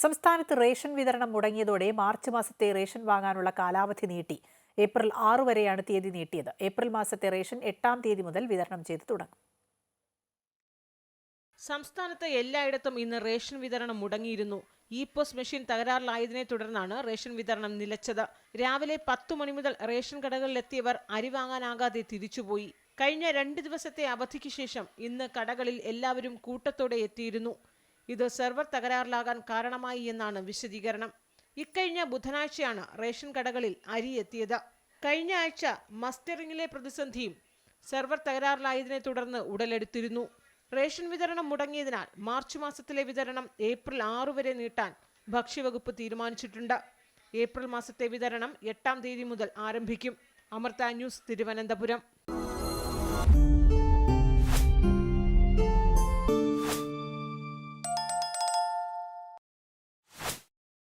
സംസ്ഥാനത്ത് റേഷൻ വിതരണം മുടങ്ങിയതോടെ മാർച്ച് മാസത്തെ റേഷൻ വാങ്ങാനുള്ള കാലാവധി നീട്ടി. ഏപ്രിൽ ആറ് വരെയാണ് തീയതി നീട്ടിയത്. ഏപ്രിൽ മാസത്തെ റേഷൻ എട്ടാം തീയതി മുതൽ വിതരണം ചെയ്തു തുടങ്ങും. സംസ്ഥാനത്ത് എല്ലായിടത്തും ഇന്ന് റേഷൻ വിതരണം മുടങ്ങിയിരുന്നു. ഇ പോസ് മെഷീൻ തകരാറിലായതിനെ തുടർന്നാണ് റേഷൻ വിതരണം നിലച്ചത്. രാവിലെ പത്തു മണി മുതൽ റേഷൻ കടകളിലെത്തിയവർ അരി വാങ്ങാനാകാതെ തിരിച്ചുപോയി. കഴിഞ്ഞ രണ്ട് ദിവസത്തെ അവധിക്ക് ശേഷം ഇന്ന് കടകളിൽ എല്ലാവരും കൂട്ടത്തോടെ എത്തിയിരുന്നു. ഇത് സെർവർ തകരാറിലാകാൻ കാരണമായി എന്നാണ് വിശദീകരണം. ഇക്കഴിഞ്ഞ ബുധനാഴ്ചയാണ് റേഷൻ കടകളിൽ അരി എത്തിയത്. കഴിഞ്ഞ ആഴ്ച മസ്റ്ററിംഗിലെ പ്രതിസന്ധിയും സെർവർ തകരാറിലായതിനെ തുടർന്ന് ഉടലെടുത്തിരുന്നു. റേഷൻ വിതരണം മുടങ്ങിയതിനാൽ മാർച്ച് മാസത്തിലെ വിതരണം ഏപ്രിൽ ആറു വരെ നീട്ടാൻ ഭക്ഷ്യവകുപ്പ് തീരുമാനിച്ചിട്ടുണ്ട്. ഏപ്രിൽ മാസത്തെ വിതരണം എട്ടാം തീയതി മുതൽ ആരംഭിക്കും. അമൃത ന്യൂസ് തിരുവനന്തപുരം.